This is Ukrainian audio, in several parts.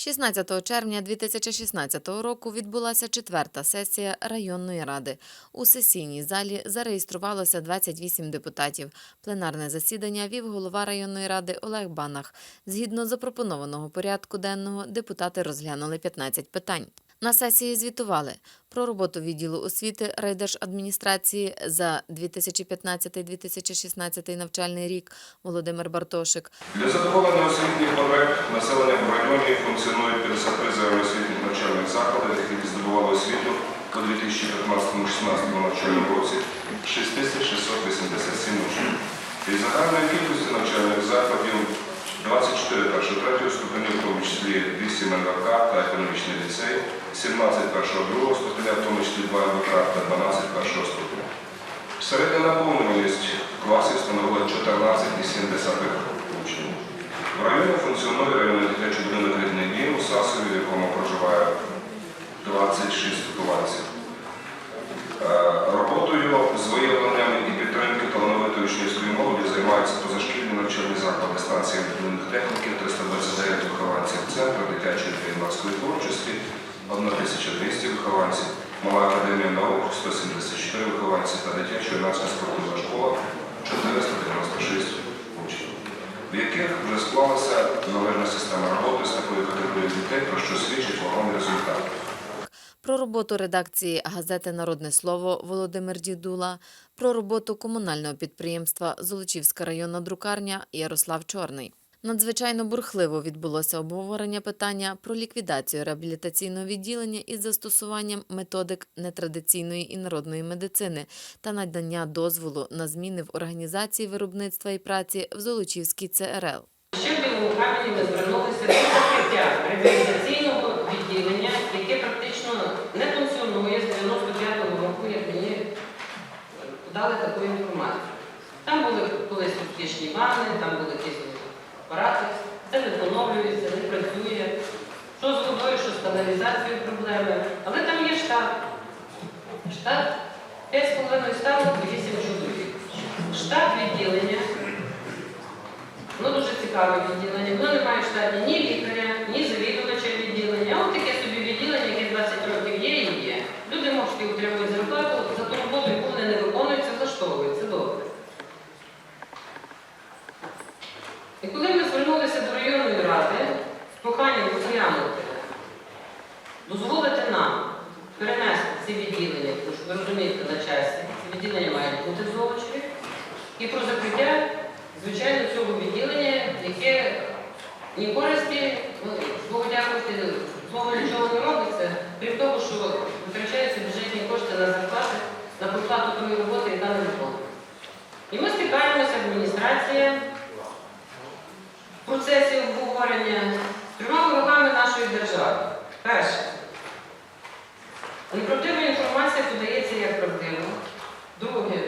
16 червня 2016 року відбулася четверта сесія районної ради. У сесійній залі зареєструвалося 28 депутатів. Пленарне засідання вів голова районної ради Олег Банах. Згідно запропонованого порядку денного, депутати розглянули 15 питань. На сесії звітували про роботу відділу освіти райдержадміністрації за 2015-2016 навчальний рік. Володимир Бартошик, Для задоволення освітніх потреб населення в районі функціонують 53 загальноосвітніх навчальних закладів, які здобували освіту у 2015-16 навчальному році. 6687 учнів. Із загальної кількості навчальних закладів 24 першого-третього ступенів, в тому числі 8 НВК та економічний ліцей, 17 першого-другого ступеня, в тому числі 2 НВК та 12 першого ступеня. Середня наповнюваність класів становила 14,7 учнів. В районі функціонує районний дитячий будинок рідний дім у Сасові, в якому проживає 26 вихованців. Е, Роботою з виявленням станції будинок техніки, 329 вихованців центру дитячої та творчості, 1200 вихованців, Мала академія наук, 174 вихованці та дитяча юнацька спортивна школа, 496 учнів, в яких вже склалася належна система роботи з такою категорією дітей, про що свідчить вагомий результат. Про роботу редакції газети Народне слово Володимир Дідула, про роботу комунального підприємства Золочівська районна друкарня Ярослав Чорний. Надзвичайно бурхливо відбулося обговорення питання про ліквідацію реабілітаційного відділення із застосуванням методик нетрадиційної і народної медицини та надання дозволу на зміни в організації виробництва і праці в Золочівській ЦРЛ. Ще в ми звернулися до закриття реабілітаційного відділення, яке практично не функціонує з 95-го року, як мені подали таку. Там були колись успішні ванни, там були якісь апарати, це не поновлюється, не працює. Що з водою, що з каналізацією проблеми. Але там є штат. Штат 5,5 ставок і 8 чоловік. Штат відділення Воно дуже цікаве відділення. Воно не має штаті ні лікаря, ні завідувача відділення. От таке собі відділення, яке 20 років є і є. Люди мовчки отримують зарплату за ту роботу, яку вони не виконують, це влаштовують. Це добре. І коли ми звернулися до районної ради з проханням розглянути, дозволити нам перенести ці відділення, тому що ви розумієте на часі, ці відділення мають бути в Золочеві, і про закриття звичайно, цього відділення, яке ні користі, ну, Богу дякувати, знову нічого не робиться, крім того, що витрачаються бюджетні кошти на зарплати, на проплату тої роботи, яка не виконує. І ми стикаємося, адміністрація в процесі обговорення з трьома ворогами нашої держави. Перше, неправдива інформація подається як правдива. Друге,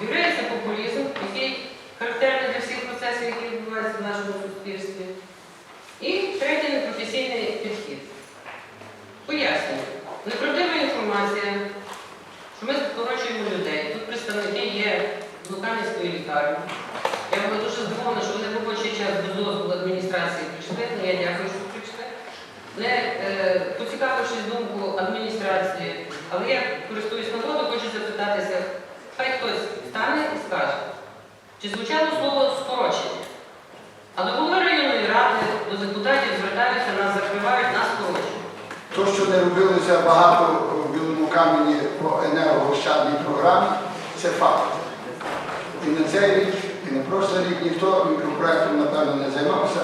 з'являється популізм, який характерний для всіх процесів, які відбуваються в нашому суспільстві. І третє непрофесійний підхід. Пояснюю. Неправдива інформація, що ми скорочуємо людей. Тут представники є з Луканівської лікарні. Я була дуже здивована, що вони в робочий час без дозволу адміністрації прийшли. Ну, я дякую, що прийшли. Не е, поцікавившись думку адміністрації, але я користуюсь нагодою, хочу запитатися, хай хтось стане і скаже. Чи звучало слово скорочення? Але голова районної ради до депутатів звертаються, нас закривають, нас скорочують. То, що не робилося багато в Білому камені по енергоощадній програмі, це факт. І на цей рік, прошлий рік ніхто мікропроектом, напевно, не займався.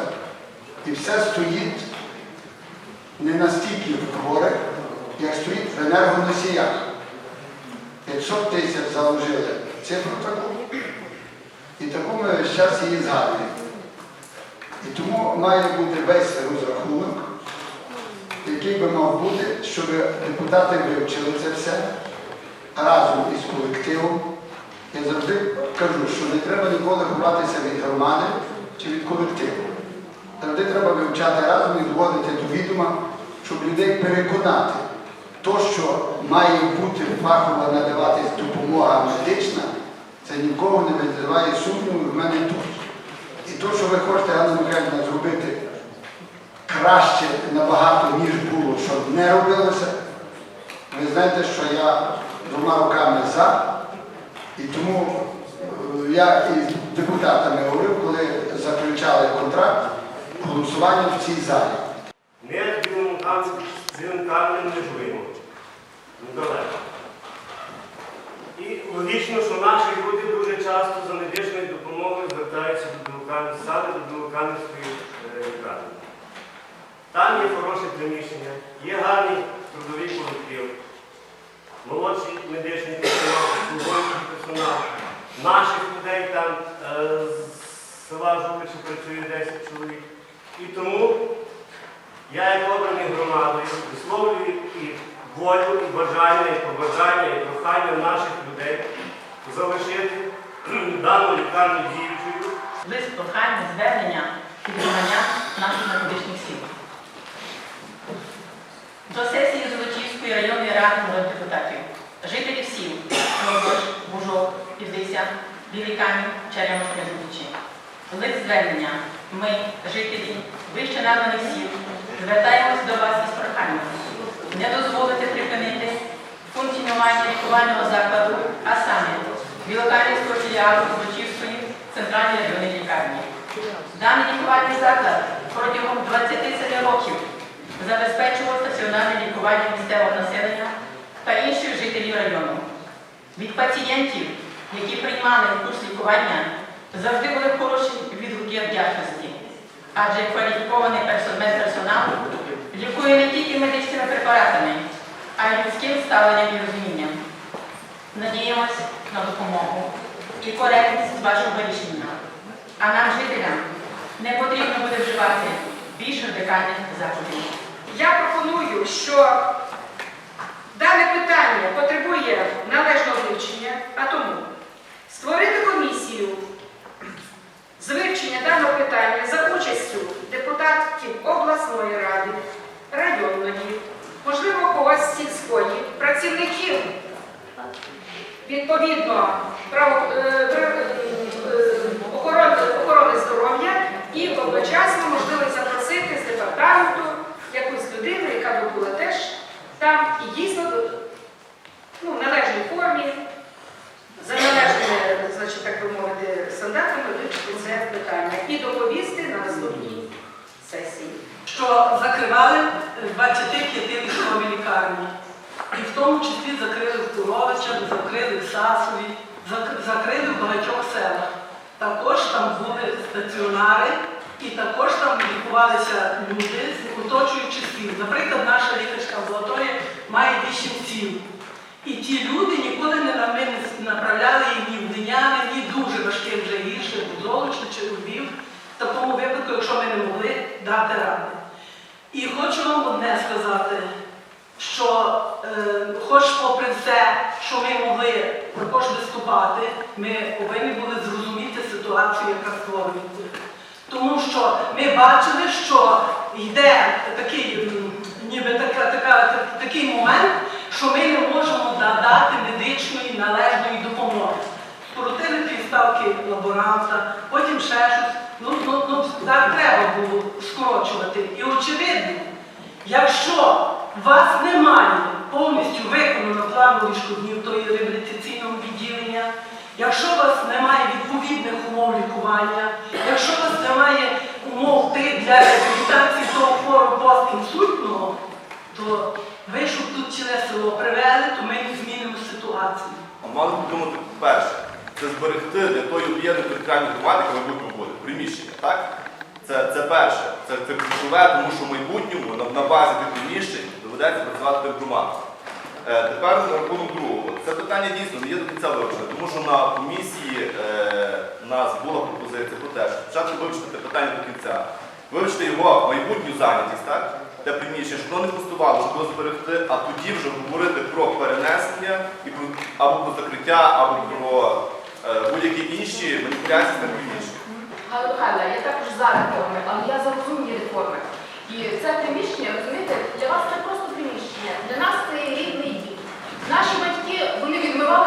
І все стоїть не настільки в горах, як стоїть в енергоносіях. 500 тисяч заложили цифру таку, і таку ми весь час її згадуємо. І тому має бути весь розрахунок який би мав бути, щоб депутати вивчили це все разом із колективом. Я завжди кажу, що не треба ніколи ховатися від громади чи від колективу. Завжди треба вивчати разом і доводити до відома, щоб людей переконати. То, що має бути фахово надаватись допомога медична, це нікого не визиває сумніву в мене тут. І то, що ви хочете, Ганна Михайлівна, зробити краще набагато, ніж було, щоб не робилося. Ви знаєте, що я двома руками за, і тому е, я із депутатами говорив, коли заключали контракт, голосування в цій залі. Ми каменем не живемо. І логічно, що наші люди дуже часто за медичною допомогою звертаються до Білокам'янської сади, до Білокам'янської е, лікарні. Там є хороше приміщення, є гарний трудовий колектив, молодший медичний персонал, службовий персонал. Наших людей там е, з села Жуличі працює 10 чоловік. І тому я як обраний громадою висловлюю і волю, і бажання, і побажання, і прохання наших людей залишити дану лікарню діючою. Лист прохання, звернення громадян наших медичних сіл. До сесії Золочівської районної ради народних депутатів, жителів сіл Молодож, Бужок, Півдися, Білий Камінь, Черемоське Золочі. Лист звернення. Ми, жителі вище названих сіл, звертаємось до вас із проханням не дозволити припинити функціонування лікувального закладу, а саме Білокам'янського філіалу Злочівської центральної районної лікарні. Даний лікувальний заклад протягом 27 років забезпечував стаціонарне лікування місцевого населення та інших жителів району. Від пацієнтів, які приймали курс лікування, завжди були хороші відгуки вдячності, адже кваліфікований персо- медперсонал лікує не тільки медичними препаратами, а й людським ставленням і розумінням. Надіємось на допомогу і коректність вашого рішення. А нам, жителям, не потрібно буде вживати більш радикальних заходів. Я пропоную, що дане питання потребує належного вивчення, а тому створити комісію з вивчення даного питання за участю депутатів обласної ради, районної, можливо, когось сільської, працівників відповідно е, е, охорони, здоров'я і одночасно можливо запросити з департаменту якусь людину, яка би була теж там і дійсно ну, належній формі, за належними, значить, так би мовити, стандартами вивчити це питання і доповісти на наступній сесії. що закривали 25 військові лікарні. І в тому числі закрили в закрили в Сасові, закрили в багатьох селах. Також там були стаціонари і також там лікувалися люди з оточуючих сіл. Наприклад, наша лікарська амбулаторія має 8 сіл. І ті люди ніколи не на мене направляли ні в Диняни, ні дуже важке вже гірше, в Золочі чи у Львів. В такому випадку, якщо ми не могли дати ради. І хочу вам одне сказати, що е, хоч попри все, що ми могли також виступати, ми повинні були зрозуміти ситуацію, яка створюється. Тому що ми бачили, що йде такий, ніби така, така, такий момент, що ми не можемо надати медичної належної допомоги. Скоротили півставки лаборанта, потім ще щось. Ну, ну, ну, так треба було скорочувати. І очевидно, якщо вас немає повністю виконано плану ліжкоднів, то реабілітаційного відділення, якщо у вас немає відповідних умов лікування, якщо у вас немає умов для реабілітації того хворого постінсультного, то ви, щоб тут ціле село привели, то ми не змінимо ситуацію. А мали б думати перше, це зберегти для тої об'єднаної територіальної громади, яка майбутньому буде, приміщення, так? Це, це перше, це, це ключове, тому що в майбутньому на, на базі тих приміщень доведеться працювати тим. Е, тепер на рахунок другого. Це питання дійсно не є до кінця вивчене, тому що на комісії е, у нас була пропозиція про те, що спочатку вивчити це питання до кінця, вивчити його майбутню зайнятість, так? Те приміщення, щоб воно не пустувало, щоб зберегти, а тоді вже говорити про перенесення і про або про закриття, або про е, будь-які інші маніпуляції з тим приміщенням. Галина Михайлівна, я також за реформи, але я за розумні реформи. І це приміщення, розумієте, для вас це просто приміщення, для нас це рідний дім. Наші батьки вони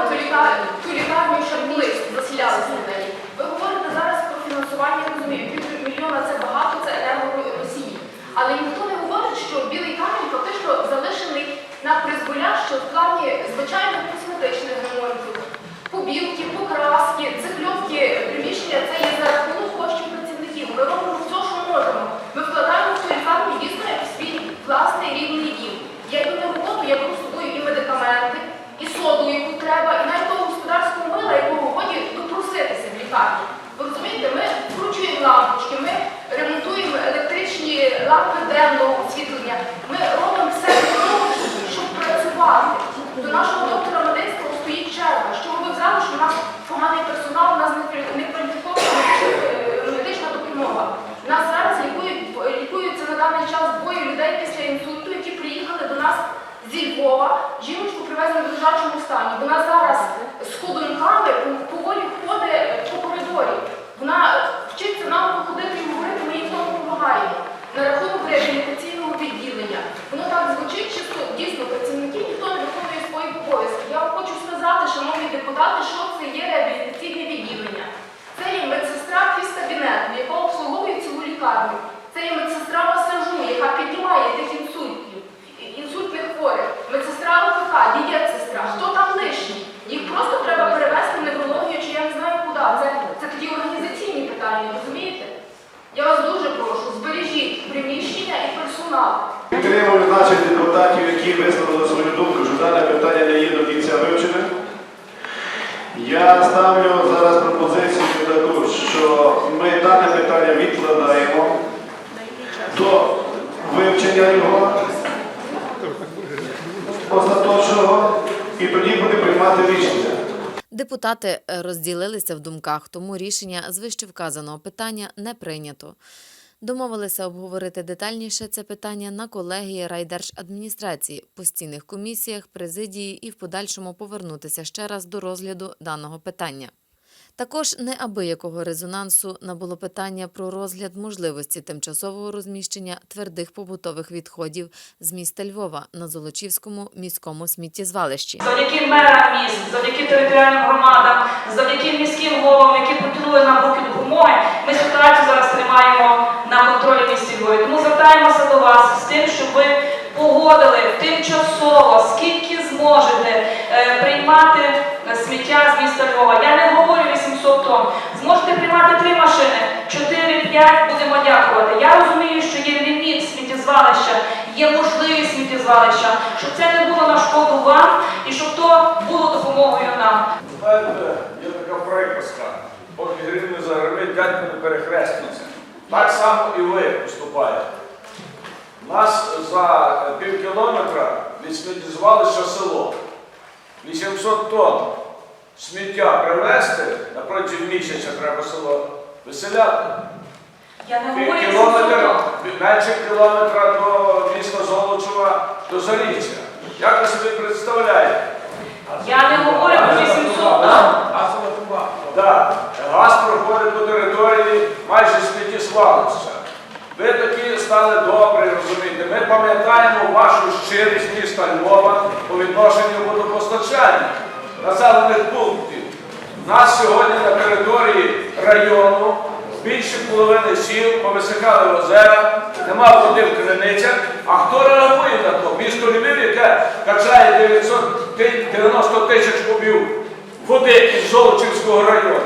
ту лікарню, ту лікарню, що на неї. Ви говорите зараз про фінансування, я розумію, півмільйона це багато, це енерго Росії. Але ніхто не говорить, що білий камінь фактично залишений на призволя, в плані звичайних косметичних ремонтів, побілки, покраски, цикльовки, приміщення це є за рахунок коштів працівників. Ми робимо все, що можемо. Лежачому стані. Вона зараз з ходунками по- поволі ходить по коридорі. Вона вчиться нам ходити і говорити, ми їй в тому допомагаємо. На рахунок реабілітаційного відділення. Воно так звучить, чисто дійсно працівники ніхто не виконує свої обов'язки. Я вам хочу сказати, шановні депутати, що це є реабілітаційне відділення. Це є медсестра фізкабінету, яка обслуговує цілу лікарню. Це є медсестра масажу, яка піднімає тих інсультів, і- інсультних хворих. Медсестра ЛФК, дієтсестра. Хто там лишній? Їх просто треба перевести в неврологію, чи я не знаю куди. Це, це такі організаційні питання, розумієте? Я вас дуже прошу, збережіть приміщення і персонал. Підтримую наших депутатів, які висловили свою думку, що дане питання не є до кінця вивчене. Я ставлю зараз пропозицію таку, що ми дане питання відкладаємо до вивчення його остаточного і тоді будемо приймати рішення. Депутати е, розділилися в думках, тому рішення з вищевказаного питання не прийнято. Домовилися обговорити детальніше це питання на колегії райдержадміністрації, постійних комісіях, президії і в подальшому повернутися ще раз до розгляду даного питання. Також неабиякого резонансу набуло питання про розгляд можливості тимчасового розміщення твердих побутових відходів з міста Львова на Золочівському міському сміттєзвалищі. Завдяки мерам міст, завдяки територіальним громадам, завдяки міським головам, які протягнули нам руки допомоги, ми ситуацію зараз тримаємо на контролі в місті Львові. Тому звертаємося до вас з тим, щоб ви погодили тимчасово, скільки зможете е, приймати е, сміття з міста Львова. Я не говорю 800 тонн. Зможете приймати три машини, 4-5, будемо дякувати. Я розумію, що є ліміт сміттєзвалища, є сміттєзвалища, щоб це не було на шкоду вам і щоб то було допомогою нам. Знаєте, є така приказка, поки грім не загримить, дядько не перехреститься. Так само і ви поступаєте. Нас за пів кілометра від сміттєзвалища село. 800 тонн сміття привезти, напротягом місяця треба село виселяти. Я не говорю 800 менше кілометра до міста Золочева, до Заріччя. Як ви собі представляєте? Я не говорю про 800 тонн. Так, газ проходить по території майже сміттєзвалища. Ви такі стали добрі, розумієте. Ми пам'ятаємо вашу щирість міста Львова по відношенню водопостачання населених пунктів. У нас сьогодні на території району більше половини сіл повисихали озера, нема води в криницях. А хто реагує на то? Місто Львів, яке качає 990 тисяч кубів води із Золочівського району.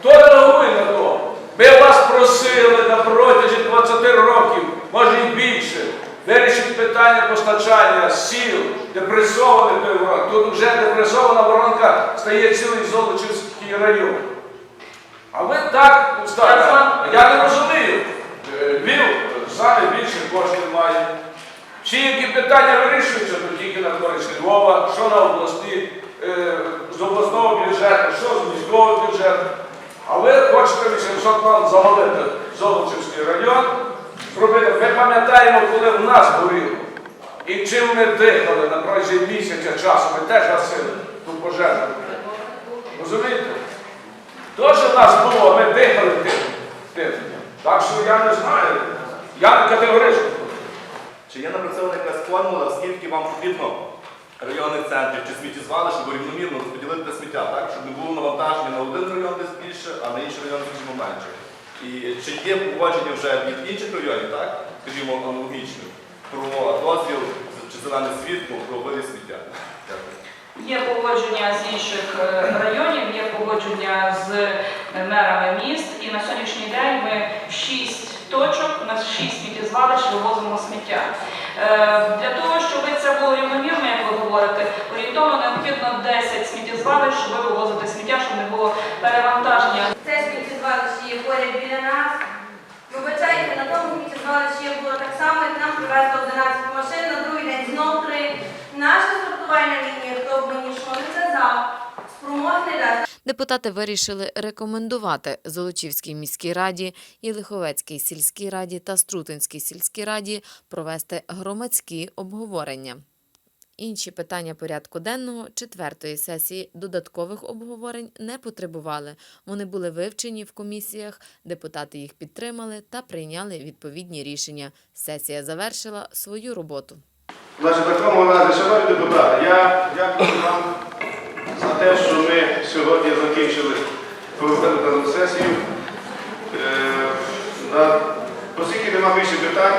Хто реагує на то? Ми вас просили на протязі 20 років, може і більше, вирішити питання постачання сіл, депресованих. Тут вже депресована воронка стає цілий Золочівський район. А ви так ставите. Я не розумію. Е, Львів саме більше коштів має. Всі які питання вирішуються, то тільки на користь Львова, що на області, е, з обласного бюджету, що з міського бюджету. А ви хочете 800 тонн завалити Золочівський район. Ми пам'ятаємо, коли в нас горіло. І чим ми дихали на протязі місяця часу, ми теж гасили ту пожежу. Розумієте? Що в нас було, ми дихали тим. Так що я не знаю. Я категорично. Чи є напрацьована якась формула, скільки вам потрібно районних центрів чи сміттєзвалищ, щоб рівномірно розподілити сміття, так? Щоб не було навантаження на один район десь більше, а на інший район скажімо менше. І чи є погодження вже від інших районів, так? Скажімо, аналогічно, про дозвіл чи зелене світло про вивіз сміття? Є погодження з інших е, районів, є погодження з е, мерами міст. І на сьогоднішній день ми в шість точок, на шість сміттєзвалищ вивозимо сміття. Е, Для того, щоб це було рівномірно, як ви говорите, орієнтовно необхідно 10 сміттєзвалищ, щоб вивозити сміття, щоб не було перевантаження. Це сміттєзвалище є поряд біля нас. Вибачайте, на тому сміттєзвалищі було так само, як нам привезли 11 машин, на другий день знов три. Наша сортувальна лінія, мені що не сказав, спроможний дасть. Депутати вирішили рекомендувати Золочівській міській раді і Лиховецькій сільській раді та Струтинській сільській раді провести громадські обговорення. Інші питання порядку денного четвертої сесії додаткових обговорень не потребували. Вони були вивчені в комісіях, депутати їх підтримали та прийняли відповідні рішення. Сесія завершила свою роботу. Значить, в такому разі, шановні депутати, я дякую вам за те, що ми сьогодні закінчили проведену сесію. Е, Оскільки нема більше питань,